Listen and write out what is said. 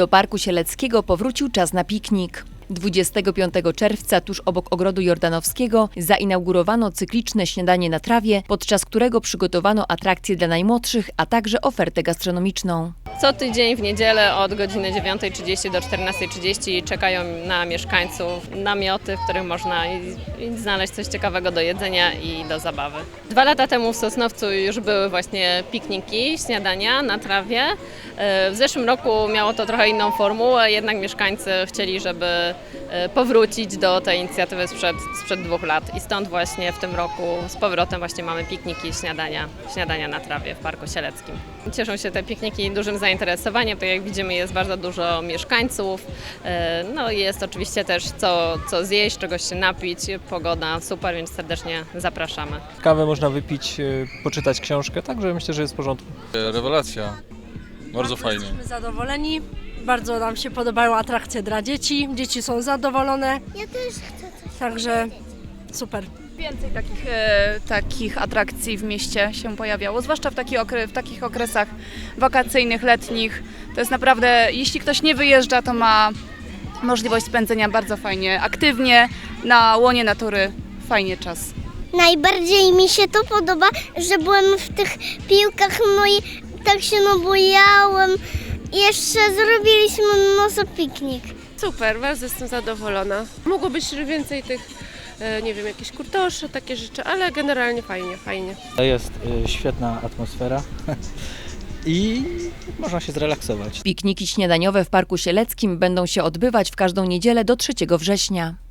Do Parku Sieleckiego powrócił czas na piknik. 25 czerwca tuż obok Ogrodu Jordanowskiego zainaugurowano cykliczne śniadanie na trawie, podczas którego przygotowano atrakcje dla najmłodszych, a także ofertę gastronomiczną. Co tydzień w niedzielę od godziny 9.30 do 14.30 czekają na mieszkańców namioty, w których można znaleźć coś ciekawego do jedzenia i do zabawy. Dwa lata temu w Sosnowcu już były właśnie pikniki, śniadania na trawie. E, W zeszłym roku miało to trochę inną formułę, jednak mieszkańcy chcieli, żeby powrócić do tej inicjatywy sprzed, sprzed dwóch lat i stąd właśnie w tym roku z powrotem właśnie mamy pikniki, śniadania, śniadania na trawie w Parku Sieleckim. Cieszą się te pikniki dużym zainteresowaniem, tak jak widzimy jest bardzo dużo mieszkańców, e, no i jest oczywiście też co, co zjeść, czegoś się napić, pogoda super, więc serdecznie zapraszamy. Kawę można wypić, y, poczytać książkę, także myślę, że jest w porządku. Rewelacja. Bardzo fajnie. Jesteśmy zadowoleni. Bardzo nam się podobają atrakcje dla dzieci. Dzieci są zadowolone. Ja też chcę coś. Także super. Więcej takich, e, takich atrakcji w mieście się pojawiało, zwłaszcza w, taki okre, w takich okresach wakacyjnych, letnich. To jest naprawdę, jeśli ktoś nie wyjeżdża, to ma możliwość spędzenia bardzo fajnie, aktywnie, na łonie natury. Fajnie czas. Najbardziej mi się to podoba, że byłem w tych piłkach, no i tak się no bojałem. I Jeszcze zrobiliśmy no piknik. Super, bardzo jestem zadowolona. Mogło być więcej tych, e, nie wiem, jakieś kurtosze, takie rzeczy, ale generalnie fajnie, fajnie. Jest y, świetna atmosfera i można się zrelaksować. Pikniki śniadaniowe w Parku Sieleckim będą się odbywać w każdą niedzielę do 3 września.